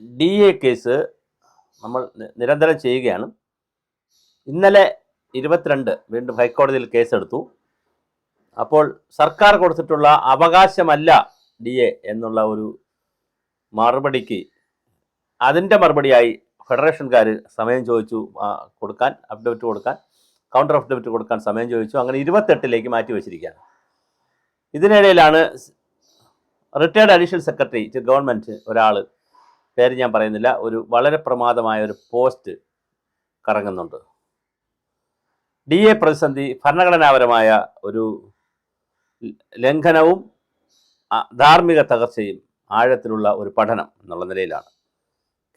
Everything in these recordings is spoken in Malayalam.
ഡി എ കേസ് നമ്മൾ നിരന്തരം ചെയ്യുകയാണ്. ഇന്നലെ ഇരുപത്തിരണ്ട് വീണ്ടും ഹൈക്കോടതിയിൽ കേസെടുത്തു. അപ്പോൾ സർക്കാർ കൊടുത്തിട്ടുള്ള അവകാശമല്ല ഡി എ എന്നുള്ള ഒരു മറുപടിക്ക് അതിന്റെ മറുപടിയായി ഫെഡറേഷൻകാർ സമയം ചോദിച്ചു കൊടുക്കാൻ അപ്ഡേറ്റ് കൊടുക്കാൻ കൗണ്ടർ അപ്ഡേറ്റ് കൊടുക്കാൻ സമയം ചോദിച്ചു. അങ്ങനെ ഇരുപത്തെട്ടിലേക്ക് മാറ്റി വെച്ചിരിക്കുകയാണ്. ഇതിനിടയിലാണ് റിട്ടയർഡ് അഡീഷണൽ സെക്രട്ടറി ഗവൺമെന്റ് ഒരാൾ പേര് ഞാൻ പറയുന്നില്ല. ഒരു വളരെ പ്രമാദമായ ഒരു പോസ്റ്റ് കറങ്ങുന്നുണ്ട്. ഡി എ പ്രതിസന്ധി ഭരണഘടനാപരമായ ഒരു ലംഘനവും ധാർമ്മിക തകർച്ചയും ആഴത്തിലുള്ള ഒരു പഠനം എന്നുള്ള നിലയിലാണ്.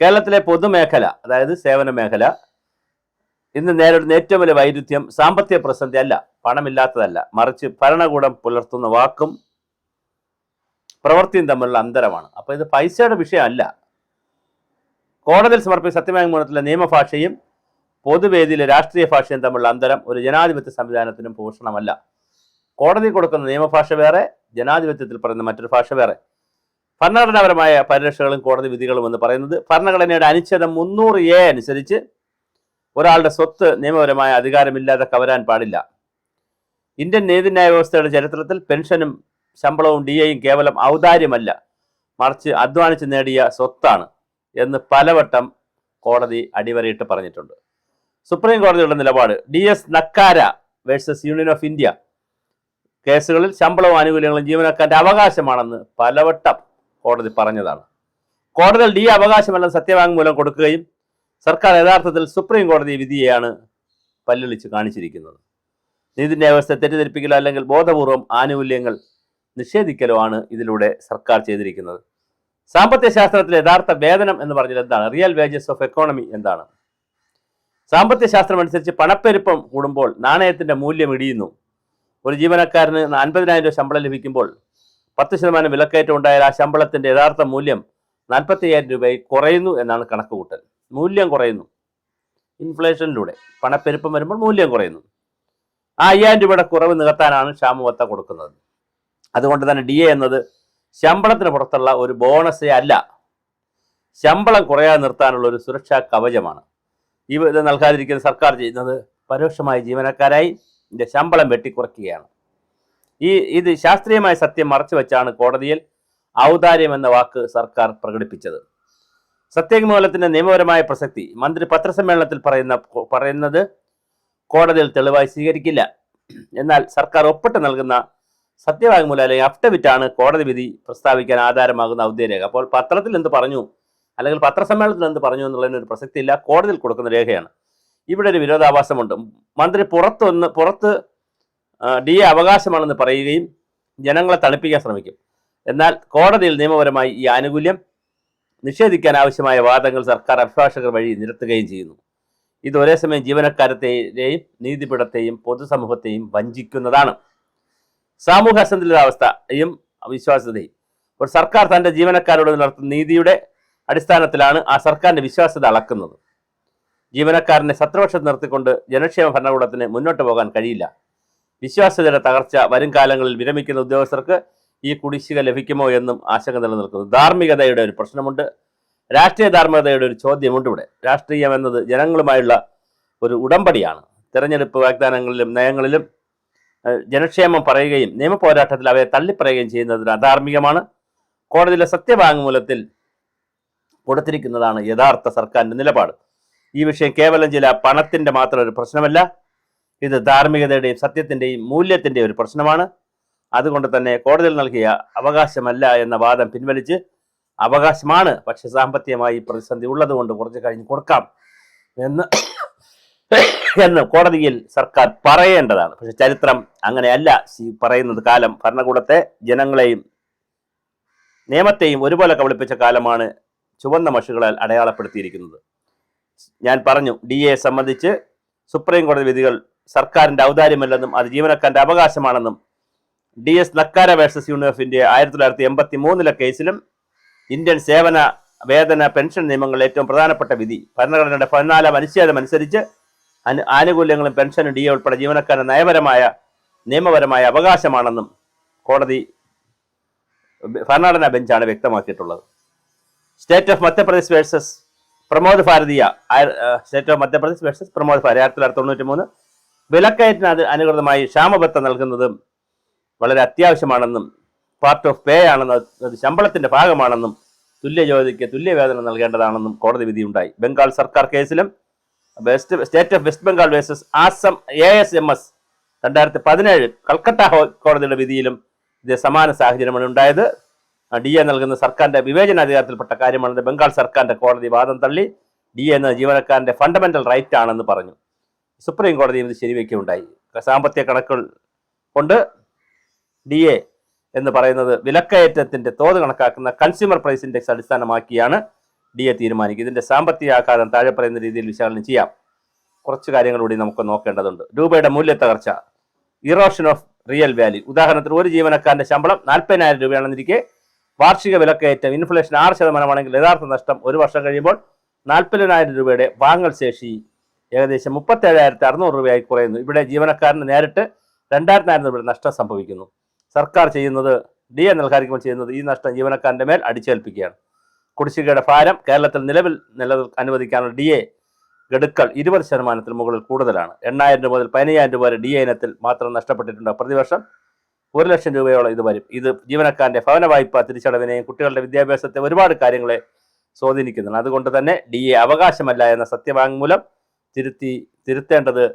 കേരളത്തിലെ പൊതുമേഖല അതായത് സേവന മേഖല ഇന്ന് നേരിടുന്ന ഏറ്റവും വലിയ വൈരുദ്ധ്യം സാമ്പത്തിക പ്രതിസന്ധി അല്ല പണമില്ലാത്തതല്ല. മറിച്ച് ഭരണകൂടം പുലർത്തുന്ന വാക്കും പ്രവൃത്തിയും തമ്മിലുള്ള അന്തരമാണ്. അപ്പോൾ ഇത് പൈസയുടെ വിഷയമല്ല. കോടതിയിൽ സമർപ്പിച്ച സത്യവാങ്മൂലത്തിലെ നിയമഭാഷയും പൊതുവേദിയിലെ രാഷ്ട്രീയ ഭാഷയും തമ്മിലുള്ള അന്തരം ഒരു ജനാധിപത്യ സംവിധാനത്തിനും പോഷണമല്ല. കോടതി കൊടുക്കുന്ന നിയമഭാഷ വേറെ ജനാധിപത്യത്തിൽ പറയുന്ന മറ്റൊരു ഭാഷ വേറെ. ഭരണഘടനാപരമായ പരിരക്ഷകളും കോടതി വിധികളും എന്ന് പറയുന്നത് ഭരണഘടനയുടെ അനുച്ഛേദം മുന്നൂറ് എ അനുസരിച്ച് ഒരാളുടെ സ്വത്ത് നിയമപരമായ അധികാരമില്ലാതെ കവരാൻ പാടില്ല. ഇന്ത്യൻ നീതിന്യായ വ്യവസ്ഥയുടെ ചരിത്രത്തിൽ പെൻഷനും ശമ്പളവും ഡി എയും കേവലം ഔദാര്യമല്ല. മറിച്ച് അധ്വാനിച്ച് നേടിയ സ്വത്താണ്. എന്ന് പലവട്ടം കോടതി അടിവരയിട്ട് പറഞ്ഞിട്ടുണ്ട്. സുപ്രീം കോടതിയുടെ നിലപാട് D S Nakara versus union of India കേസുകളിൽ ശമ്പളവും ആനുകൂല്യങ്ങളും ജീവനക്കാരുടെ അവകാശമാണെന്ന് പലവട്ടം കോടതി പറഞ്ഞതാണ്. കോടതിയിൽ ഡി അവകാശമല്ലെന്ന് സത്യവാങ്മൂലം കൊടുക്കുകയും സർക്കാർ യഥാർത്ഥത്തിൽ സുപ്രീം കോടതി വിധിയെയാണ് പല്ലിളിച്ച് കാണിച്ചിരിക്കുന്നത്. നീതിന്യായ വ്യവസ്ഥ തെറ്റിദ്ധരിപ്പിക്കലോ അല്ലെങ്കിൽ ബോധപൂർവം ആനുകൂല്യങ്ങൾ നിഷേധിക്കലോ ആണ് ഇതിലൂടെ സർക്കാർ ചെയ്തിരിക്കുന്നത്. സാമ്പത്തിക ശാസ്ത്രത്തിൽ യഥാർത്ഥ വേതനം എന്ന് പറഞ്ഞാൽ എന്താണ്? റിയൽ വേജസ് ഓഫ് എക്കോണമി എന്താണ്? സാമ്പത്തിക ശാസ്ത്രം അനുസരിച്ച് പണപ്പെരുപ്പം കൂടുമ്പോൾ നാണയത്തിന്റെ മൂല്യം ഇടിയുന്നു. ഒരു ജീവനക്കാരന് അൻപതിനായിരം രൂപ ശമ്പളം ലഭിക്കുമ്പോൾ പത്ത് ശതമാനം വിലക്കയറ്റം ഉണ്ടായാൽ ആ ശമ്പളത്തിന്റെ യഥാർത്ഥ മൂല്യം നാൽപ്പത്തി അയ്യായിരം രൂപയായി കുറയുന്നു എന്നാണ് കണക്കുകൂട്ടൽ. മൂല്യം കുറയുന്നു. ഇൻഫ്ലേഷനിലൂടെ പണപ്പെരുപ്പം വരുമ്പോൾ മൂല്യം കുറയുന്നു. ആ അയ്യായിരം രൂപയുടെ കുറവ് നികത്താനാണ് ക്ഷാമവത്ത കൊടുക്കുന്നത്. അതുകൊണ്ട് തന്നെ ഡി എ എന്നത് ശമ്പളത്തിന് പുറത്തുള്ള ഒരു ബോണസേ അല്ല. ശമ്പളം കുറയാതെ നിർത്താനുള്ള ഒരു സുരക്ഷാ കവചമാണ്. ഈ ഇത് നൽകാതിരിക്കുന്ന സർക്കാർ ചെയ്യുന്നത് പരോക്ഷമായി ജീവനക്കാരായി ഇതിന്റെ ശമ്പളം വെട്ടിക്കുറയ്ക്കുകയാണ്. ഈ ഇത് ശാസ്ത്രീയമായ സത്യം മറച്ചു വെച്ചാണ് കോടതിയിൽ ഔദാര്യം എന്ന വാക്ക് സർക്കാർ പ്രകടിപ്പിച്ചത്. സത്യവാങ്മൂലത്തിന്റെ നിയമപരമായ പ്രസക്തി മന്ത്രി പത്രസമ്മേളനത്തിൽ പറയുന്ന പറയുന്നത് കോടതിയിൽ തെളിവായി സ്വീകരിക്കില്ല. എന്നാൽ സർക്കാർ ഒപ്പിട്ട് നൽകുന്ന സത്യവാങ്മൂലം അല്ലെങ്കിൽ ആണ് കോടതി വിധി പ്രസ്താവിക്കാൻ ആധാരമാകുന്ന ഔദ്യോഗിക. അപ്പോൾ പത്രത്തിൽ എന്ത് പറഞ്ഞു? അല്ലെങ്കിൽ പത്രസമ്മേളനത്തിൽ എന്ത് പറഞ്ഞു എന്നുള്ളതിന് ഒരു പ്രസക്തിയില്ല. കോടതിയിൽ കൊടുക്കുന്ന രേഖയാണ്. ഇവിടെ ഒരു വിരോധാഭാസമുണ്ട്. മന്ത്രി പുറത്തു വന്ന് പുറത്ത് ഡി എ അവകാശമാണെന്ന് പറയുകയും ജനങ്ങളെ തണുപ്പിക്കാൻ ശ്രമിക്കും. എന്നാൽ കോടതിയിൽ നിയമപരമായി ഈ ആനുകൂല്യം നിഷേധിക്കാൻ ആവശ്യമായ വാദങ്ങൾ സർക്കാർ അഭിഭാഷകർ വഴി നിരത്തുകയും ചെയ്യുന്നു. ഇത് ഒരേ സമയം ജീവനക്കാരത്തെയും നീതിപീഠത്തെയും പൊതുസമൂഹത്തെയും വഞ്ചിക്കുന്നതാണ്. സാമൂഹ്യ അസന്തുലിതാവസ്ഥയും വിശ്വാസ്യതയും അപ്പോൾ സർക്കാർ തന്റെ ജീവനക്കാരോട് നടത്തുന്ന നീതിയുടെ അടിസ്ഥാനത്തിലാണ് ആ സർക്കാരിന്റെ വിശ്വാസ്യത അളക്കുന്നത്. ജീവനക്കാരനെ ശത്രുപക്ഷത്ത് നിർത്തിക്കൊണ്ട് ജനക്ഷേമ ഭരണകൂടത്തിന് മുന്നോട്ട് പോകാൻ കഴിയില്ല. വിശ്വാസ്യതയുടെ തകർച്ച വരും കാലങ്ങളിൽ വിരമിക്കുന്ന ഉദ്യോഗസ്ഥർക്ക് ഈ കുടിശ്ശിക ലഭിക്കുമോ എന്നും ആശങ്ക നിലനിൽക്കുന്നു. ധാർമ്മികതയുടെ ഒരു പ്രശ്നമുണ്ട്. രാഷ്ട്രീയ ധാർമ്മികതയുടെ ഒരു ചോദ്യമുണ്ട് ഇവിടെ. രാഷ്ട്രീയം എന്നത് ജനങ്ങളുമായുള്ള ഒരു ഉടമ്പടിയാണ്. തെരഞ്ഞെടുപ്പ് വാഗ്ദാനങ്ങളിലും നയങ്ങളിലും ജനക്ഷേമം പറയുകയും നിയമപോരാട്ടത്തിൽ അവയെ തള്ളിപ്പറയുകയും ചെയ്യുന്നതിന് അധാർമികമാണ്. കോടതിയിലെ സത്യവാങ്മൂലത്തിൽ കൊടുത്തിരിക്കുന്നതാണ് യഥാർത്ഥ സർക്കാരിന്റെ നിലപാട്. ഈ വിഷയം കേവലം ചില പണത്തിന്റെ മാത്രം ഒരു പ്രശ്നമല്ല. ഇത് ധാർമ്മികതയുടെയും സത്യത്തിന്റെയും മൂല്യത്തിന്റെയും ഒരു പ്രശ്നമാണ്. അതുകൊണ്ട് തന്നെ കോടതിയിൽ നൽകിയ അവകാശമല്ല എന്ന വാദം പിൻവലിച്ച് അവകാശമാണ്. പക്ഷെ സാമ്പത്തികമായി പ്രതിസന്ധി ഉള്ളതുകൊണ്ട് കുറച്ച് കഴിഞ്ഞ് കൊടുക്കാം എന്ന് എന്ന് കോടതിയിൽ സർക്കാർ പറയേണ്ടതാണ്. പക്ഷെ ചരിത്രം അങ്ങനെയല്ല. പറയുന്നത് കാലം ഭരണകൂടത്തെ ജനങ്ങളെയും നിയമത്തെയും ഒരുപോലെ കബളിപ്പിച്ച കാലമാണ് ചുവന്ന മഷുകളാൽ അടയാളപ്പെടുത്തിയിരിക്കുന്നത്. ഞാൻ പറഞ്ഞു ഡി എ സംബന്ധിച്ച് സുപ്രീം കോടതി വിധികൾ സർക്കാരിന്റെ ഔദാര്യമല്ലെന്നും അത് ജീവനക്കാരന്റെ അവകാശമാണെന്നും D S Nakara versus union of India ആയിരത്തി തൊള്ളായിരത്തി എൺപത്തി മൂന്നിലെ കേസിലും ഇന്ത്യൻ സേവന വേതന പെൻഷൻ നിയമങ്ങളിൽ ഏറ്റവും പ്രധാനപ്പെട്ട വിധി. ഭരണഘടനയുടെ പതിനാലാം അനുച്ഛേദം അനുസരിച്ച് അനു ആനുകൂല്യങ്ങളും പെൻഷനും ഡി ഉൾപ്പെടെ ജീവനക്കാരുടെ നയപരമായ നിയമപരമായ അവകാശമാണെന്നും കോടതി ഭരണഘടനാ ബെഞ്ചാണ് വ്യക്തമാക്കിയിട്ടുള്ളത്. State of Madhya Pradesh versus Pramod Bharatiya state of Madhya Pradesh versus Pramod Bharati ആയിരത്തി തൊള്ളായിരത്തി തൊണ്ണൂറ്റി മൂന്ന് വിലക്കയറ്റിന് ക്ഷാമബത്ത നൽകുന്നതും വളരെ അത്യാവശ്യമാണെന്നും പാർട്ട് ഓഫ് പേ ആണെന്നും അത് ശമ്പളത്തിന്റെ ഭാഗമാണെന്നും തുല്യ ജോലിക്ക് തുല്യ വേതനം നൽകേണ്ടതാണെന്നും കോടതി വിധിയുണ്ടായി. ബംഗാൾ സർക്കാർ കേസിലും west state of west Bengal versus Assam A S M S രണ്ടായിരത്തി പതിനേഴ് കൽക്കട്ട കോടതിയുടെ വിധിയിലും ഇത് സമാന സാഹചര്യമാണ് ഉണ്ടായത്. ഡി എ നൽകുന്ന സർക്കാരിന്റെ വിവേചനാധികാരത്തിൽപ്പെട്ട കാര്യമാണെന്ന് ബംഗാൾ സർക്കാരിന്റെ കോടതി വാദം തള്ളി ഡി എന്ന ജീവനക്കാരന്റെ ഫണ്ടമെന്റൽ റൈറ്റ് ആണെന്ന് പറഞ്ഞു. സുപ്രീം കോടതിയും ഇത് ശരിവെക്കുകയുണ്ടായി. സാമ്പത്തിക കണക്കുകൾ കൊണ്ട് ഡി എ എന്ന് പറയുന്നത് വിലക്കയറ്റത്തിന്റെ തോത് കണക്കാക്കുന്ന കൺസ്യൂമർ പ്രൈസ് ഇൻഡെക്സ് അടിസ്ഥാനമാക്കിയാണ് ഡി എ തീരുമാനിക്കും. ഇതിന്റെ സാമ്പത്തിക ആഘാതം താഴെ പറയുന്ന രീതിയിൽ വിശകലനം ചെയ്യാം. കുറച്ച് കാര്യങ്ങൾ കൂടി നമുക്ക് നോക്കേണ്ടതുണ്ട്. രൂപയുടെ മൂല്യ തകർച്ച ഇറോഷൻ ഓഫ് റിയൽ വാല്യൂ ഉദാഹരണത്തിന് ഒരു ജീവനക്കാരന്റെ ശമ്പളം നാൽപ്പതിനായിരം രൂപയാണെന്നിരിക്കെ വാർഷിക വിലക്കയറ്റം ഇൻഫ്ലേഷൻ ആറ് ശതമാനമാണെങ്കിൽ യഥാർത്ഥ നഷ്ടം ഒരു വർഷം കഴിയുമ്പോൾ നാൽപ്പതിനായിരം രൂപയുടെ വാങ്ങൽ ശേഷി ഏകദേശം മുപ്പത്തേഴായിരത്തി അറുന്നൂറ് രൂപയായി കുറയുന്നു. ഇവിടെ ജീവനക്കാരന് നേരിട്ട് രണ്ടായിരത്തിനായിരം രൂപയുടെ നഷ്ടം സംഭവിക്കുന്നു. സർക്കാർ ചെയ്യുന്നത് ഡി എ നൽകാരിക്കുമ്പോൾ ചെയ്യുന്നത് ഈ നഷ്ടം ജീവനക്കാരന്റെ മേൽ അടിച്ചേൽപ്പിക്കുകയാണ്. കുടിശ്ശികയുടെ ഭാരം കേരളത്തിൽ നിലവിൽ നില അനുവദിക്കാനുള്ള ഡി എ ഗഡുക്കൾ ഇരുപത് ശതമാനത്തിന് മുകളിൽ കൂടുതലാണ്. എണ്ണായിരം രൂപ മുതൽ പതിനയ്യായിരം രൂപ വരെ ഡി എ ഇനത്തിൽ മാത്രം നഷ്ടപ്പെട്ടിട്ടുണ്ട് പ്രതിവർഷം. ഒരു ലക്ഷം രൂപയോളം ഇത് വരും. ഇത് ജീവനക്കാരന്റെ ഭവന വായ്പ തിരിച്ചടവിനെയും കുട്ടികളുടെ വിദ്യാഭ്യാസത്തെ ഒരുപാട് കാര്യങ്ങളെ സ്വാധീനിക്കുന്നുണ്ട്. അതുകൊണ്ട് തന്നെ ഡി എ അവകാശമല്ല എന്ന സത്യവാങ്മൂലം തിരുത്തി തിരുത്തേണ്ടത്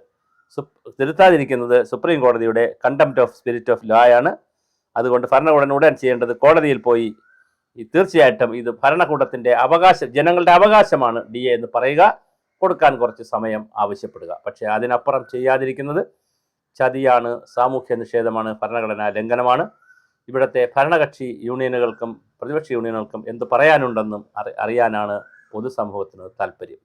തിരുത്താതിരിക്കുന്നത് സുപ്രീം കോടതിയുടെ contempt of spirit of law ആണ് അതുകൊണ്ട് ഭരണകൂടം ഉടൻ ചെയ്യേണ്ടത് കോടതിയിൽ പോയി തീർച്ചയായിട്ടും ഇത് ഭരണകൂടത്തിന്റെ അവകാശം ജനങ്ങളുടെ അവകാശമാണ് ഡി എന്ന് പറയുക. കൊടുക്കാൻ കുറച്ച് സമയം ആവശ്യപ്പെടുക. പക്ഷേ അതിനപ്പുറം ചെയ്യാതിരിക്കുന്നത് ചതിയാണ് സാമൂഹ്യ നിഷേധമാണ് ഭരണഘടനാ ലംഘനമാണ്. ഇവിടുത്തെ ഭരണകക്ഷി യൂണിയനുകൾക്കും പ്രതിപക്ഷ യൂണിയനുകൾക്കും എന്ത് പറയാനുണ്ടെന്നും അറി അറിയാനാണ് പൊതുസമൂഹത്തിന് താല്പര്യം.